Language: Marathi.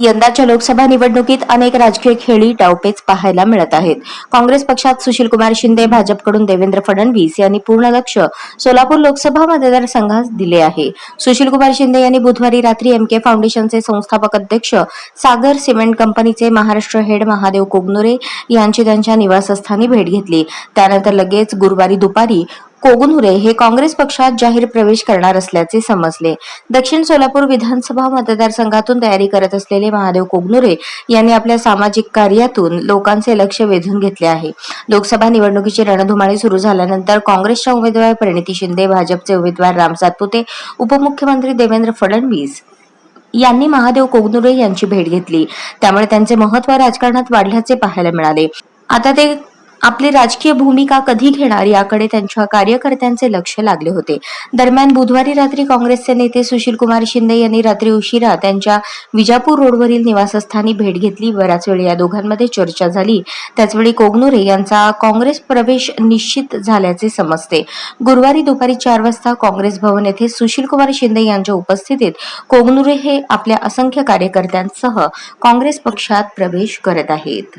यंदाच्या लोकसभा निवडणुकीत अनेक राजकीय खेळी डावपेच पाहायला मिळत आहेत. काँग्रेस पक्षात सुशीलकुमार शिंदे भाजपकडून देवेंद्र फडणवीस यांनी पूर्ण लक्ष सोलापूर लोकसभा मतदारसंघास दिले आहे. सुशीलकुमार शिंदे यांनी बुधवारी रात्री एमके फाउंडेशनचे संस्थापक अध्यक्ष सागर सिमेंट कंपनीचे महाराष्ट्र हेड महादेव कोगनोरे यांची त्यांच्या निवासस्थानी भेट घेतली. त्यानंतर लगेच गुरुवारी दुपारी कोगनुरे हे काँग्रेस पक्षात जाहीर प्रवेश करणार असल्याचे समजले. दक्षिण सोलापूर विधानसभा मतदारसंघातून तयारी करत असलेले महादेव कोगनुरे यांनी आपल्या सामाजिक कार्यातून लोकांचे लक्ष वेधून घेतले आहे. लोकसभा निवडणुकीची रणधुमाळी सुरू झाल्यानंतर काँग्रेसच्या उमेदवार परिणिती शिंदे भाजपचे उमेदवार राम सातपुते उपमुख्यमंत्री देवेंद्र फडणवीस यांनी महादेव कोगनुरे यांची भेट घेतली. त्यामुळे त्यांचे महत्त्व राजकारणात वाढल्याचे पाहायला मिळाले. आता ते आपली राजकीय भूमिका कधी घेणार याकडे त्यांच्या कार्यकर्त्यांचे लक्ष लागले होते. दरम्यान बुधवारी रात्री काँग्रेसचे नेते सुशील कुमार शिंदे यांनी रात्री उशिरा त्यांच्या विजापूर रोडवरील निवासस्थानी भेट घेतली. बराच वेळ या दोघांमध्ये चर्चा झाली. त्याचवेळी कोगनुरे यांचा काँग्रेस प्रवेश निश्चित झाल्याचे समजते. गुरुवारी दुपारी चार वाजता काँग्रेस भवन येथे सुशील कुमार शिंदे यांच्या उपस्थितीत कोगनुरे हे आपल्या असंख्य कार्यकर्त्यांसह काँग्रेस पक्षात प्रवेश करत आहेत.